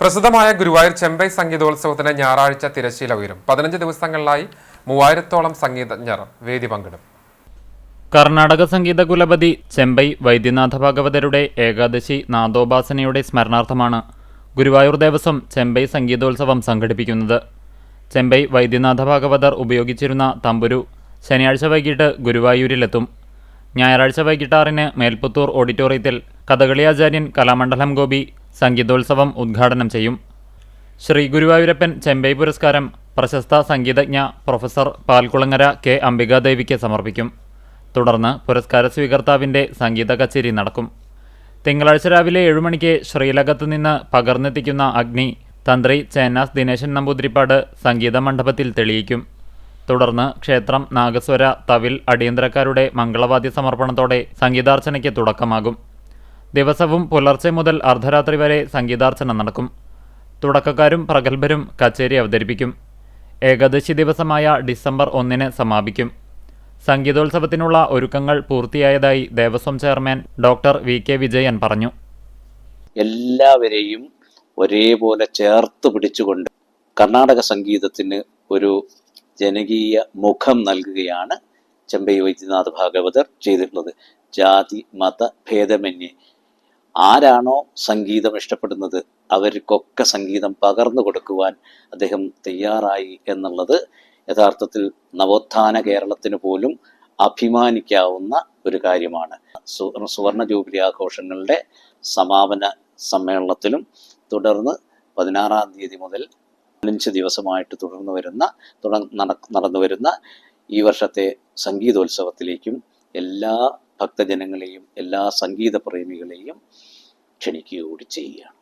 പ്രസിദ്ധമായ ഗുരുവായൂർ ചെമ്പൈ സംഗീതോത്സവത്തിന് ഞായറാഴ്ച തിരശ്ശീല ഉയരും. പതിനഞ്ച് ദിവസങ്ങളിലായി മൂവായിരത്തോളം സംഗീതജ്ഞർ വേദി പങ്കിടും. കർണാടക സംഗീത കുലപതി ചെമ്പൈ വൈദ്യനാഥ ഭാഗവതരുടെ ഏകാദശി നാദോപാസനയുടെ സ്മരണാർത്ഥമാണ് ഗുരുവായൂർ ദേവസ്വം ചെമ്പൈ സംഗീതോത്സവം സംഘടിപ്പിക്കുന്നത്. ചെമ്പൈ വൈദ്യനാഥ ഭാഗവതർ ഉപയോഗിച്ചിരുന്ന തമ്പുരു ശനിയാഴ്ച വൈകിട്ട് ഗുരുവായൂരിലെത്തും. ഞായറാഴ്ച വൈകിട്ട് ആറിന് മേൽപ്പുത്തൂർ ഓഡിറ്റോറിയത്തിൽ കഥകളി ആചാര്യൻ കലാമണ്ഡലം ഗോപി സംഗീതോത്സവം ഉദ്ഘാടനം ചെയ്യും. ശ്രീ ഗുരുവായൂരപ്പൻ ചെമ്പൈ പുരസ്കാരം പ്രശസ്ത സംഗീതജ്ഞ പ്രൊഫസർ പാൽക്കുളങ്ങര കെ. അംബികാദേവിക്ക് സമർപ്പിക്കും. തുടർന്ന് പുരസ്കാര സ്വീകർത്താവിന്റെ സംഗീത കച്ചേരി നടക്കും. തിങ്കളാഴ്ച രാവിലെ ഏഴുമണിക്ക് ശ്രീലകത്ത് നിന്ന് പകർന്നെത്തിക്കുന്ന അഗ്നി തന്ത്രി ചേന്നാസ് ദിനേശൻ നമ്പൂതിരിപ്പാട് സംഗീത മണ്ഡപത്തിൽ തെളിയിക്കും. തുടർന്ന് ക്ഷേത്രം നാഗസ്വര തവിൽ അടിയന്തരക്കാരുടെ മംഗളവാദ്യ സമർപ്പണത്തോടെ സംഗീതാർച്ചനയ്ക്ക് തുടക്കമാകും. ദിവസവും പുലർച്ചെ മുതൽ അർദ്ധരാത്രി വരെ സംഗീതാർച്ചന നടക്കും. തുടക്കക്കാരും പ്രഗത്ഭരും കച്ചേരി അവതരിപ്പിക്കും. ഏകാദശി ദിവസമായ ഡിസംബർ ഒന്നിന് സമാപിക്കും. സംഗീതോത്സവത്തിനുള്ള ഒരുക്കങ്ങൾ പൂർത്തിയായതായി Devaswom chairman doctor V. K. Vijayan പറഞ്ഞു. എല്ലാവരെയും ഒരേപോലെ ചേർത്ത് പിടിച്ചുകൊണ്ട് കർണാടക സംഗീതത്തിന് ഒരു ജനകീയ മുഖം നൽകുകയാണ് ചെമ്പൈ വൈദ്യനാഥ് ഭാഗവതർ ചെയ്തിട്ടുള്ളത്. ജാതി മത ഭേദമന്യേ ആരാണോ സംഗീതം ഇഷ്ടപ്പെടുന്നത് അവർക്കൊക്കെ സംഗീതം പകർന്നു കൊടുക്കുവാൻ അദ്ദേഹം തയ്യാറായി എന്നുള്ളത് യഥാർത്ഥത്തിൽ നവോത്ഥാന കേരളത്തിന് പോലും അഭിമാനിക്കാവുന്ന ഒരു കാര്യമാണ്. സുവർണ ജൂബിലി ആഘോഷങ്ങളുടെ സമാപന സമ്മേളനത്തിലും തുടർന്ന് പതിനാറാം തീയതി മുതൽ പതിനഞ്ച് ദിവസമായിട്ട് തുടർന്നു വരുന്ന തുടർ- നടന്നു വരുന്ന ഈ വർഷത്തെ സംഗീതോത്സവത്തിലേക്കും എല്ലാ ഭക്തജനങ്ങളെയും എല്ലാ സംഗീത പ്രേമികളെയും ക്ഷണിക്കുകയോട് ചെയ്യുകയാണ്